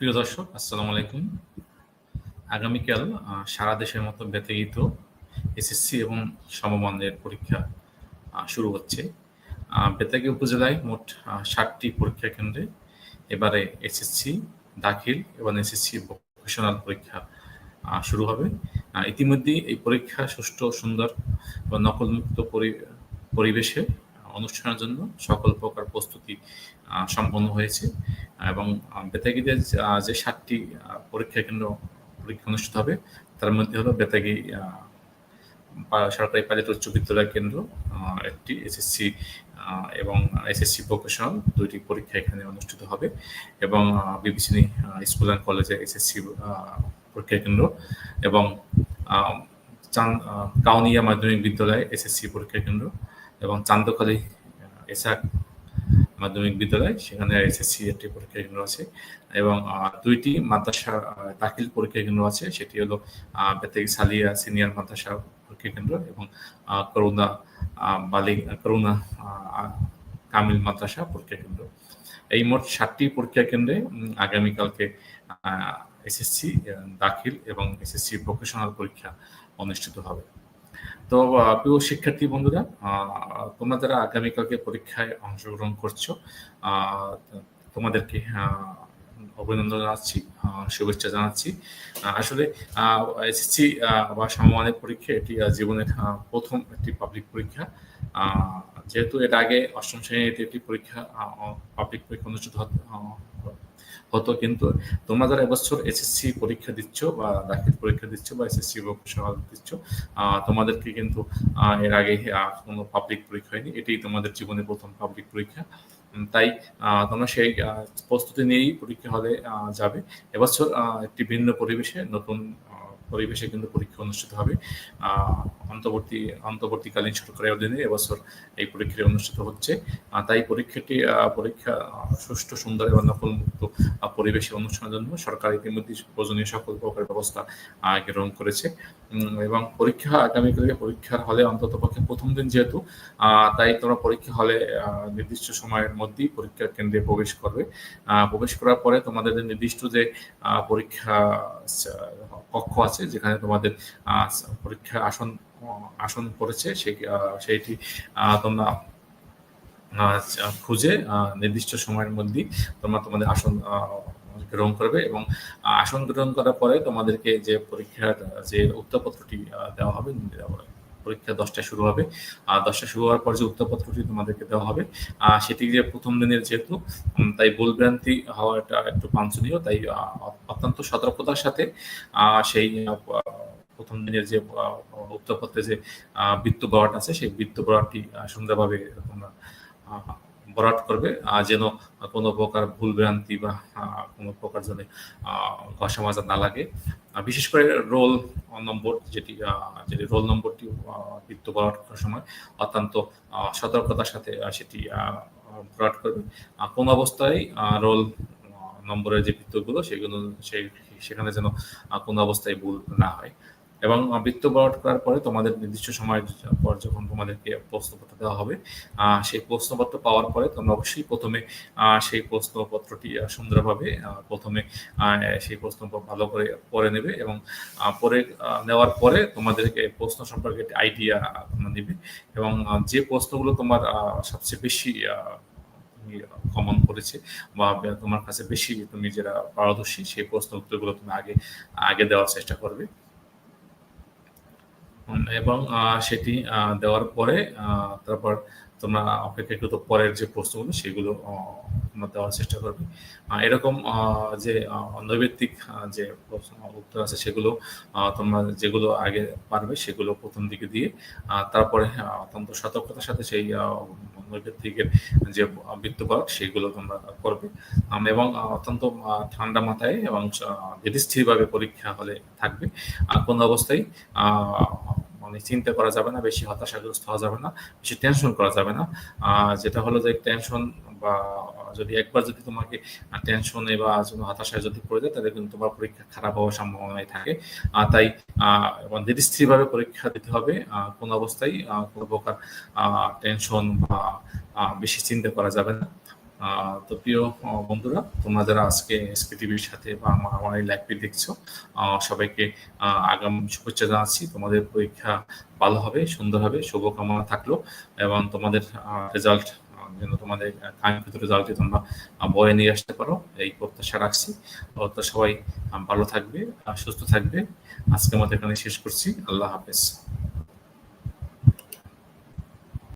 প্রিয় দর্শক আসসালামু আলাইকুম। আগামীকাল সারা দেশের মতো ব্যতিগত এসএসসি এবং সমমানের পরীক্ষা শুরু হচ্ছে। বেতাগী উপজেলায় মোট ষাটটি পরীক্ষা কেন্দ্রে এবারে এসএসসি দাখিল এবং এসএসসি ভোকেশনাল পরীক্ষা শুরু হবে। আহ, ইতিমধ্যে এই পরীক্ষা সুষ্ঠু সুন্দর এবং নকলমুক্ত পরি- পরিবেশে অনুষ্ঠানের জন্য সকল প্রকার প্রস্তুতি সম্পন্ন হয়েছে। এবং বেতাগীতে যে- সাতটি পরীক্ষা কেন্দ্র, পরীক্ষা অনুষ্ঠিত হবে, তার মধ্যে হলো বেতাগী সরকারি পালিত উচ্চ বিদ্যালয় কেন্দ্র একটি এসএসসি এবং এসএসসি ভোকেশনাল দুইটি পরীক্ষা এখানে অনুষ্ঠিত হবে। এবং বিবিসি স্কুল অ্যান্ড কলেজে এসএসসি পরীক্ষা কেন্দ্র এবং কাউনিয়া মাধ্যমিক বিদ্যালয়ে এসএসসি পরীক্ষা কেন্দ্র। এবং চান্দখালী আহ, এসআক মাধ্যমিক বিদ্যালয় সেখানে এসএসসি একটি পরীক্ষা কেন্দ্র আছে। এবং দুইটি মাদ্রাসা দাখিল পরীক্ষা কেন্দ্র আছে। সেটি হলো বেতেগি সালিয়া সিনিয়র মাদ্রাসা পরীক্ষা কেন্দ্র এবং করুণা বালি করুণা কামিল মাদ্রাসা পরীক্ষা কেন্দ্র। এই মোট ষাটটি পরীক্ষা কেন্দ্রে আগামীকালকে এসএসসি দাখিল এবং এসএসসি ভোকেশনাল পরীক্ষা অনুষ্ঠিত হবে। তো প্রিয় শিক্ষার্থী বন্ধুরা তোমরা যারা আগামীকালকে পরীক্ষায় অংশগ্রহণ করছ তোমাদেরকে অভিনন্দন জানাচ্ছি শুভেচ্ছা জানাচ্ছি। আসলে এসএসসি বা সমমানের পরীক্ষা এটি জীবনের প্রথম একটি পাবলিক পরীক্ষা। যেহেতু এর আগে অষ্টম শ্রেণির একটি পরীক্ষা পাবলিক পরীক্ষা অনুষ্ঠিত হত- কিন্তু তোমরা যারা এবছর এসএসসি পরীক্ষা দিচ্ছ বা দাখিল পরীক্ষা দিচ্ছ বা এসএসসি ভোকেশনাল দিচ্ছ তোমাদেরকে কিন্তু এর আগে কোনো পাবলিক পরীক্ষা হয়নি। এটি তোমাদের জীবনে প্রথম পাবলিক পরীক্ষা। তাই তোমরা সেই প্রস্তুতি নিয়েই পরীক্ষা হলে যাবে। এবছর একটি ভিন্ন পরিবেশে নতুন পরিবেশে কিন্তু পরীক্ষা অনুষ্ঠিত হবে। অন্তর্বর্তী, অন্তর্বর্তীকালীন সরকারের অধীনে এবছর এই পরীক্ষাটি অনুষ্ঠিত হচ্ছে। তাই পরীক্ষাটি পরীক্ষা সুষ্ঠু, সুন্দর এবং নকলমুক্ত পরিবেশে অনুষ্ঠানের জন্য সরকার ইতিমধ্যে প্রয়োজনীয় সকল প্রকার ব্যবস্থা গ্রহণ করেছে। এবং পরীক্ষা আগামীকালকে পরীক্ষার হলে অন্তত পক্ষে প্রথম দিন যেহেতু তাই তোমরা পরীক্ষা হলে নির্দিষ্ট সময়ের মধ্যেই পরীক্ষা কেন্দ্রে প্রবেশ করবে। প্রবেশ করার পরে তোমাদের নির্দিষ্ট যে পরীক্ষা কক্ষ আছে যেখানে তোমাদের পরীক্ষা আসন আসন পড়েছে, সেই সেইটি তোমরা খুঁজে নির্দিষ্ট সময়ের মধ্যে তোমরা তোমাদের আসন গ্রহণ করবে এবং আসন গ্রহণ করার পরে তোমাদেরকে যে পরীক্ষার, যে উত্তরপত্রটি দেওয়া হবে দেওয়া হবে। পরীক্ষা দশটায় শুরু হবে। আর দশটা শুরু হওয়ার পর যে উত্তরপত্রটি তোমাদেরকে দেওয়া হবে সেটি যে প্রথম দিনের যেহেতু তাই ভুলভ্রান্তি হওয়াটা একটু বাঞ্ছনীয়। তাই অত্যন্ত সতর্কতার সাথে সেই প্রথম দিনের যে উত্তরপত্রে যে বৃত্ত বরাট আছে, সেই বৃত্ত বরাটটি সুন্দরভাবে তোমরা বরাট করবে যেন কোনো প্রকার ভুল ভ্রান্তি বা কোনো প্রকার যেন ঘষা মাজা না লাগে। বিশেষ করে রোল নম্বর যেটি যেটি রোল নম্বরটি বৃত্ত বরাট করার সময় অত্যন্ত সতর্কতার সাথে সেটি বরাট করবে। কোনো অবস্থায় রোল নম্বরের যে বৃত্তগুলো সেগুলো সেই সেখানে যেন কোনো অবস্থায় ভুল না হয়। এবং বরাট করার পরে তোমাদের নির্দিষ্ট সময়ের পর যখন তোমাদেরকে প্রশ্নপত্র দেওয়া হবে সেই প্রশ্নপত্র পাওয়ার পরে তোমরা অবশ্যই প্রথমে সেই প্রশ্নপত্রটি সুন্দরভাবে প্রথমে সেই প্রশ্ন ভালো করে পড়ে নেবে এবং পরে নেওয়ার পরে তোমাদেরকে প্রশ্ন সম্পর্কে আইডিয়া তোমরা নেবে এবং যে প্রশ্নগুলো তোমার সবচেয়ে বেশি কমন করেছে বা, তোমার কাছে বেশি তুমি যেটা পারদর্শী, সেই প্রশ্ন উত্তরগুলো তুমি আগে আগে দেওয়ার চেষ্টা করবে। এবং সেটি দেওয়ার পরে তারপর তোমরা অপেক্ষাকৃত পরের যে প্রশ্নগুলো সেগুলো তোমরা দেওয়ার চেষ্টা করবে। এরকম যে নৈবেত্তিক যে প্রশ্ন উত্তর আছে সেগুলো তোমরা যেগুলো আগে পারবে সেগুলো প্রথম দিকে দিয়ে তারপরে অত্যন্ত সতর্কতার সাথে সেই নৈবেত্তিকের যে বৃত্তপাত সেগুলো তোমরা করবে। এবং অত্যন্ত ঠান্ডা মাথায় এবং আহ, ধীরস্থিরভাবে পরীক্ষা হলে থাকবে কোনো অবস্থায় মানে চিন্তা করা যাবে না, বেশি হতাশাগ্রস্ত হওয়া যাবে না, বেশি টেনশন করা যাবে না। যেটা হলো যে টেনশন বা যদি একবার যদি তোমাকে টেনশনে বা হতাশায় যদি পড়ে যায়, তাহলে কিন্তু তোমার পরীক্ষা খারাপ হওয়ার সম্ভাবনাই থাকে। তাই ধীরস্থিরভাবে পরীক্ষা দিতে হবে কোনো অবস্থায় কোনো প্রকার টেনশন বা বেশি চিন্তা করা যাবে না। তো প্রিয় বন্ধুরা, তোমরা যারা আজকে এসকে টিভির সাথে বা আমা- আমার এই লাইভটি দেখছ সবাইকে আগাম শুভেচ্ছা জানাচ্ছি। তোমাদের পরীক্ষা ভালো হবে, সুন্দর হবে, শুভকামনা থাকল এবং তোমাদের রেজাল্ট যেন তোমাদের কাঙ্ক্ষিত রেজাল্টে তোমরা বয়ে নিয়ে আসতে পারো, এই প্রত্যাশা রাখছি। তো সবাই ভালো থাকবে সুস্থ থাকবে। আজকের মতো এখানে শেষ করছি। আল্লাহ হাফেজ।